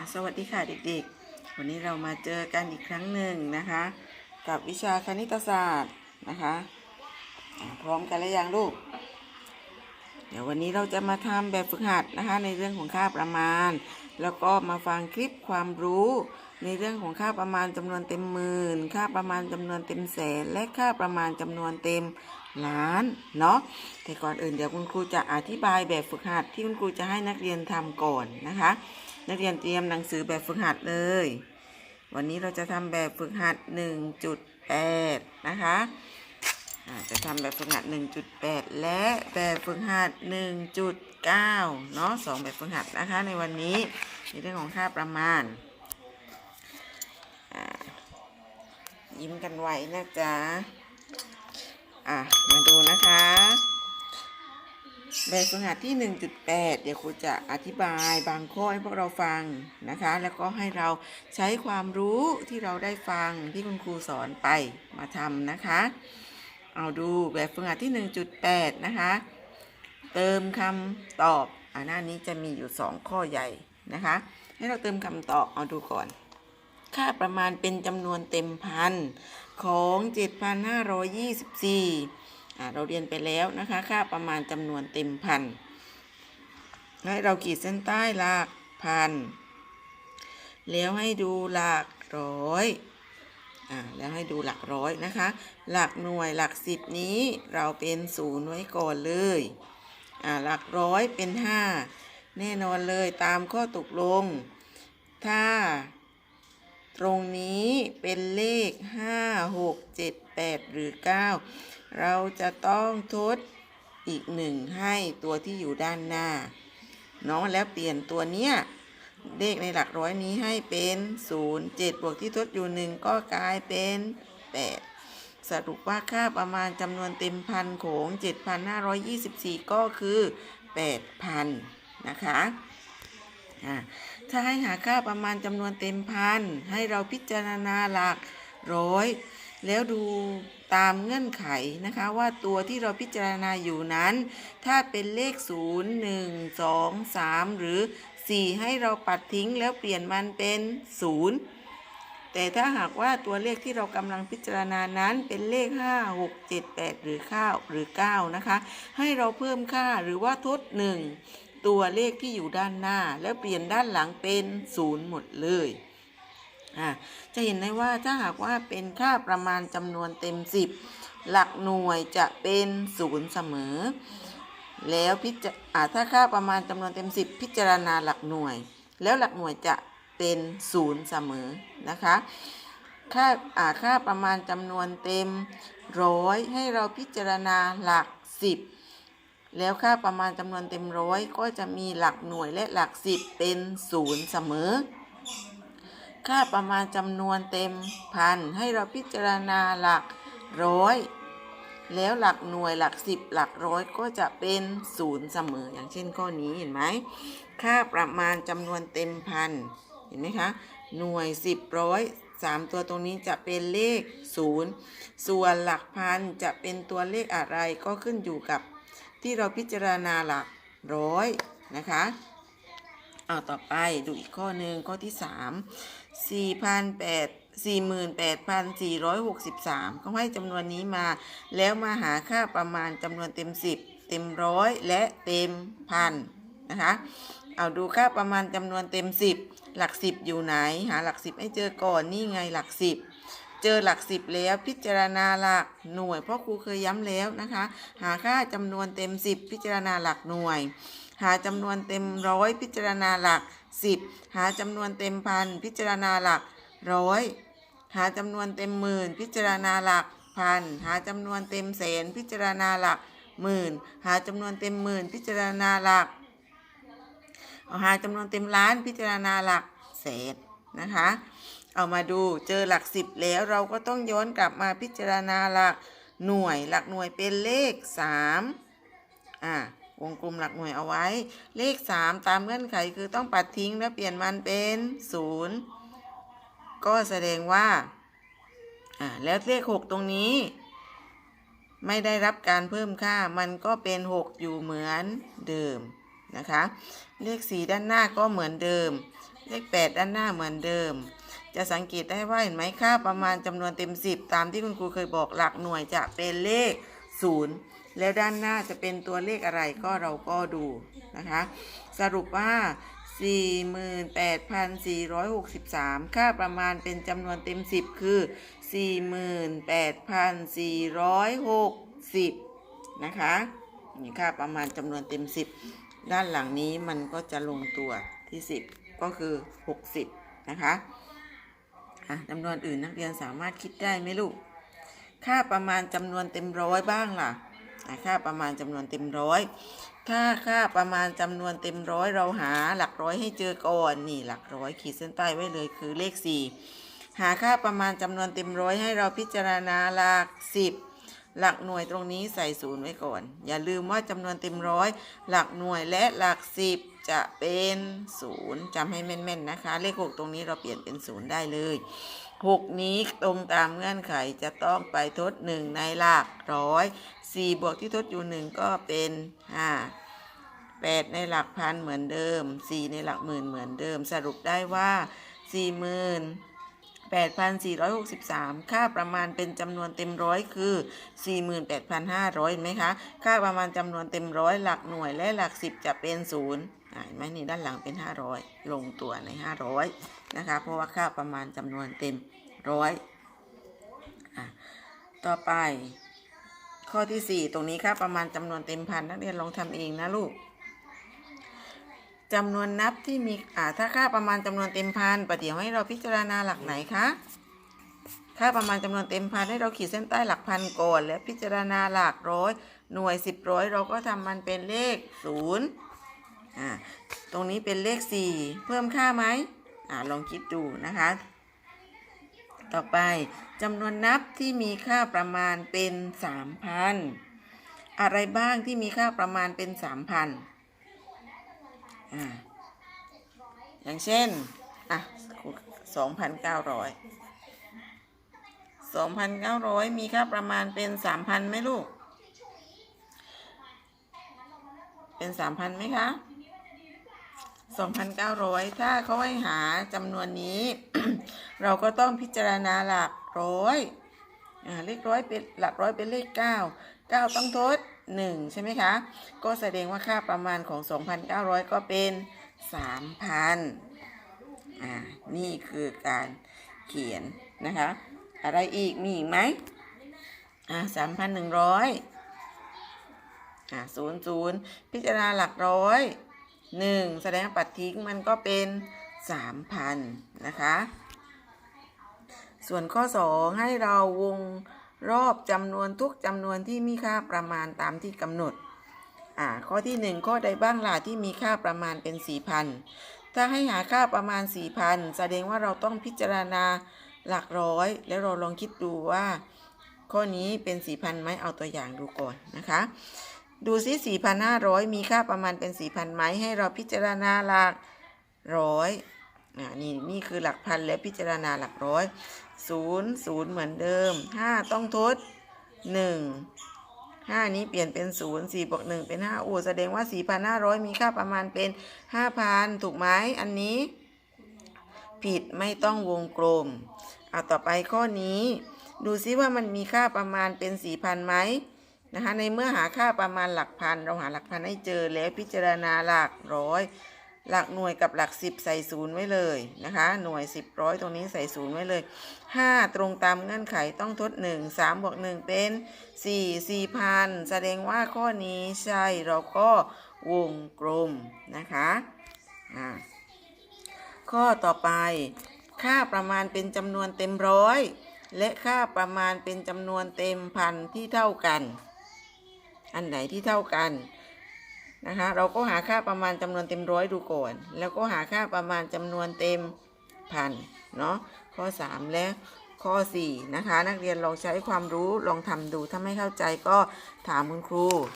ค่ะ สวัสดีค่ะเด็กๆ วันนี้เรามาเจอกันอีกครั้งหนึ่งนะคะ กับวิชาคณิตศาสตร์นะคะพร้อมกันแล้วยังลูก เดี๋ยววันนี้เราจะมาทำแบบฝึกหัดนะคะ ในเรื่องของค่าประมาณ แล้วก็มาฟังคลิปความรู้ในเรื่องของค่าประมาณจำนวนเต็มหมื่น ค่าประมาณจำนวนเต็มแสน และค่าประมาณจำนวนเต็มล้านเนาะแต่ก่อนอื่นเดี๋ยวคุณครูจะอธิบายแบบฝึกหัดที่คุณครูจะให้นักเรียนทำก่อนนะคะ นักเรียนเตรียมหนังสือแบบฝึกหัดเลย วันนี้เราจะทำแบบฝึกหัด 1.8 นะคะจะทำแบบฝึกหัด 1.8 และแบบฝึกหัด 1.9 เนาะสองแบบฝึกหัดนะคะในวันนี้ในเรื่องของค่าประมาณ ยิ้มกันไว้นะจ๊ะ อะ มาดูนะคะ แบบฝึกหัดที่ 1.8 เดี๋ยวครูจะอธิบายบางข้อให้พวกเราฟังนะคะ แล้วก็ให้เราใช้ความรู้ที่เราได้ฟังที่คุณครูสอนไปมาทำนะคะ เอาดูแบบฝึกหัดที่ 1.8 นะคะ เติมคำตอบอ่าหน้านี้จะมีอยู่ 2 ข้อใหญ่นะคะ ให้เราเติมคำตอบเอาดูก่อน ค่าประมาณเป็นจำนวนเต็มพันของ 7,524อ่า เราเรียนไปแล้วนะคะค่าประมาณจำนวนเต็มพันให้เราขีดเส้นใต้หลักพัน แล้วให้ดูหลักร้อยอ่าแล้วให้ดูหลักร้อยนะคะ หลักหน่วยหลักสิบนี้เราเป็นศูนย์ไว้ก่อนเลยอ่าหลักร้อยเป็นห้าแน่นอนเลยตามข้อตกลง ถ้าตรงนี้เป็นเลข 5 6 7 8 หรือ 9 เราจะต้องทดอีกหนึ่งให้ตัวที่อยู่ด้านหน้าเนาะแล้วเปลี่ยนตัวเนี้ยเลขในหลักร้อยนี้ให้เป็น0 7บวกที่ทดอยู่ 1 ก็กลายเป็น 8 สรุปว่าค่าประมาณจำนวนเต็มพันของ 7,524 ก็คือ 8,000 นะคะอ่าถ้าให้หาค่าประมาณจำนวนเต็มพัน ให้เราพิจารณาหลักร้อย แล้วดูตามเงื่อนไขนะคะว่าตัวที่เราพิจารณาอยู่นั้น ถ้าเป็นเลข 0 1 2 3 หรือ 4 ให้เราปัดทิ้งแล้วเปลี่ยนมันเป็น 0 แต่ถ้าหากว่าตัวเลขที่เรากำลังพิจารณานั้นเป็นเลข 5 6 7 8 หรือ9หรือ 9 นะคะ ให้เราเพิ่มค่าหรือว่าทด 1 ตัวเลขที่อยู่ด้านหน้า แล้วเปลี่ยนด้านหลังเป็นศูนย์หมดเลย อ่าจะเห็นได้ว่าถ้าหากว่าเป็นค่าประมาณจำนวนเต็ม 10 หลักหน่วยจะเป็นศูนย์เสมอ แล้วพิจาถ้าค่าประมาณจำนวนเต็ม 10 พิจารณาหลักหน่วย แล้วหลักหน่วยจะเป็นศูนย์เสมอนะคะค่าอ่าค่าประมาณจำนวนเต็มร้อยให้เราพิจารณาหลัก 10 แล้วค่าประมาณจำนวนเต็มร้อยก็จะมีหลักหน่วยและหลักสิบเป็นศูนย์เสมอ ค่าประมาณจำนวนเต็มพันให้เราพิจารณาหลักร้อย แล้วหลักหน่วยหลักสิบหลักร้อยก็จะเป็นศูนย์เสมออย่างเช่นข้อนี้เห็นไหมค่าประมาณจำนวนเต็มพันเห็นไหมคะหน่วยสิบร้อยสามตัวตรงนี้จะเป็นเลขศูนย์ส่วนหลักพันจะเป็นตัวเลขอะไรก็ขึ้นอยู่กับที่เราพิจารณาหลักร้อยนะคะ อาต่อไปดูอีกข้อหนึ่งข้อที่สามสี่พันแปดสี่หมื่นแปดพันสี่ร้อยหกสิบสามเขาให้จำนวนนี้มา แล้วมาหาค่าประมาณจำนวนเต็มสิบเต็มร้อยและเต็มพันนะคะ เอาดูค่าประมาณจำนวนเต็มสิบหลักสิบอยู่ไหน หาหลักสิบให้เจอก่อนนี่ไงหลักสิบเจอหลักสิบแล้วพิจารณาหลักหน่วย เพราะครูเคยย้ำแล้วนะคะ หาค่าจำนวนเต็มสิบพิจารณาหลักหน่วย หาจำนวนเต็มร้อยพิจารณาหลักสิบหาจำนวนเต็มพันพิจารณาหลักร้อยหาจำนวนเต็มหมื่นพิจารณาหลักพันหาจำนวนเต็มแสนพิจารณาหลักหมื่น หาจำนวนเต็มหมื่นพิจารณาหลักหาจำนวนเต็มล้านพิจารณาหลักแสนนะคะ เอามาดูเจอหลักสิบแล้วเราก็ต้องย้อนกลับมาพิจารณาหลักหน่วย หลักหน่วยเป็นเลขสามอ่า วงกลมหลักหน่วยเอาไว้ เลขสามตามเงื่อนไขคือต้องปัดทิ้งแล้วเปลี่ยนมันเป็นศูนย์ก็แสดงว่าอ่าแล้วเลขหกตรงนี้ ไม่ได้รับการเพิ่มค่ามันก็เป็นหกอยู่เหมือนเดิมนะคะ เลขสีด้านหน้าก็เหมือนเดิม เลขแปดด้านหน้าเหมือนเดิม จะสังเกตได้ว่าเห็นไหมค่าประมาณจำนวนเต็ม 10 ตามที่คุณครูเคยบอกหลักหน่วยจะเป็นเลข 0 แล้วด้านหน้าจะเป็นตัวเลขอะไรก็เราก็ดูนะคะ สรุปว่า 48,463 ค่าประมาณเป็นจำนวนเต็ม 10 คือ 48,460 นะคะนี่ค่าประมาณจำนวนเต็ม 10 ด้านหลังนี้มันก็จะลงตัวที่ 10 ก็คือ 60 นะคะจำนวนอื่นนักเรียนสามารถคิดได้ไหมลูก ค่าประมาณจำนวนเต็มร้อยบ้างล่ะ ค่าประมาณจำนวนเต็มร้อย ถ้าค่าประมาณจำนวนเต็มร้อยเราหาหลักร้อยให้เจอก่อนนี่หลักร้อยขีดเส้นใต้ไว้เลยคือเลข 4 หาค่าประมาณจำนวนเต็มร้อยให้เราพิจารณาหลัก10 หลักหน่วยตรงนี้ใส่ศูนย์ไว้ก่อน อย่าลืมว่าจำนวนเต็มร้อย หลักหน่วยและหลัก10จะเป็นศูนย์จำให้แม่นๆนะคะ เลข6ตรงนี้เราเปลี่ยนเป็นศูนย์ได้เลย6นี้ตรงตามเงื่อนไขจะต้องไปทด1ในหลักร้อย4บวกที่ทดอยู่1ก็เป็น5 8ในหลักพันเหมือนเดิม4ในหลักหมื่นเหมือนเดิม สรุปได้ว่า40,000 8,463 ค่าประมาณเป็นจำนวนเต็มร้อยคือ 48,500เห็นไหมคะ ค่าประมาณจำนวนเต็มร้อยหลักหน่วยและหลัก 10 จะเป็นศูนย์เห็นไหมนี่ด้านหลังเป็น 500 ลงตัวใน 500 นะคะ เพราะว่าค่าประมาณจำนวนเต็มร้อยต่อไป ข้อที่ 4 ตรงนี้ค่าประมาณจำนวนเต็มพันนักเรียนลองทำเองนะลูก จำนวนนับที่มีอ่าถ้าค่าประมาณจำนวนเต็มพันประเดี๋ยวให้เราพิจารณาหลักไหนคะค่าประมาณจำนวนเต็มพันให้เราขีดเส้นใต้หลักพันก่อนแล้วพิจารณาหลักร้อยหน่วยสิบร้อยเราก็ทำมันเป็นเลขศูนย์อ่าตรงนี้เป็นเลขสี่เพิ่มค่าไหมอ่าลองคิดดูนะคะ ต่อไปจำนวนนับที่มีค่าประมาณเป็นสามพันอะไรบ้างที่มีค่าประมาณเป็นสามพัน อ่าอย่างเช่น อะสองพันเก้าร้อยสองพันเก้าร้อยมีค่าประมาณเป็นสามพันไหมลูก เป็นสามพันไหมคะสองพันเก้าร้อยถ้าเขาให้หาจำนวนนี้ เราก็ต้องพิจารณาหลักร้อย อ่า เลขร้อยเป็นหลักร้อยเป็นเลขเก้าเก้าต้องทด หนึ่งใช่ไหมคะ ก็แสดงว่าค่าประมาณของ 2,900 ก็เป็น 3,000 อ่า นี่คือการเขียนนะคะ อะไรอีกมีอีกไหมอ่า3,100อ่า00พิจารณาหลักร้อยหนึ่งแสดงปัดทิ้งมันก็เป็น3,000นะคะ ส่วนข้อ2ให้เราวง รอบจำนวนทุกจำนวนที่มีค่าประมาณตามที่กำหนด อ่า ข้อที่ 1 ข้อใดบ้างล่ะที่มีค่าประมาณเป็น 4,000 ถ้าให้หาค่าประมาณ 4,000 แสดงว่าเราต้องพิจารณาหลักร้อย แล้วเราลองคิดดูว่า ข้อนี้เป็น 4,000ไหมเอาตัวอย่างดูก่อนนะคะ ดูซิ 4,500 มีค่าประมาณเป็น 4,000ไหมให้เราพิจารณาหลักร้อย นี่นี่คือหลักพันและพิจารณาหลักร้อยศูนย์ศูนย์เหมือนเดิมห้าต้องทดหนึ่งห้านี้เปลี่ยนเป็นศูนย์สี่บวกหนึ่งเป็นห้าอูแสดงว่าสี่พันห้าร้อยมีค่าประมาณเป็นห้าพันถูกไหมอันนี้ ผิดไม่ต้องวงกลมเอาต่อไปข้อนี้ ดูซิว่ามันมีค่าประมาณเป็นสี่พันไหมนะคะในเมื่อหาค่าประมาณหลักพัน เราหาหลักพันให้เจอแล้วพิจารณาหลักร้อย หลักหน่วยกับหลักสิบใส่ศูนย์ไว้เลยนะคะ หน่วยสิบร้อยตรงนี้ใส่ศูนย์ไว้เลยห้าตรงตามเงื่อนไขต้องทดหนึ่งสามบวกหนึ่งเป็นสี่สี่พันแสดงว่าข้อนี้ใช่เราก็วงกลมนะคะอ่าข้อต่อไป ค่าประมาณเป็นจำนวนเต็มร้อย และค่าประมาณเป็นจำนวนเต็มพันที่เท่ากัน อันไหนที่เท่ากัน นะคะเราก็หาค่าประมาณจำนวนเต็มร้อยดูก่อน แล้วก็หาค่าประมาณจำนวนเต็มพันเนาะข้อ 3 และข้อ 4 นะคะ นักเรียนลองใช้ความรู้ลองทำดูถ้าไม่เข้าใจก็ถามคุณครู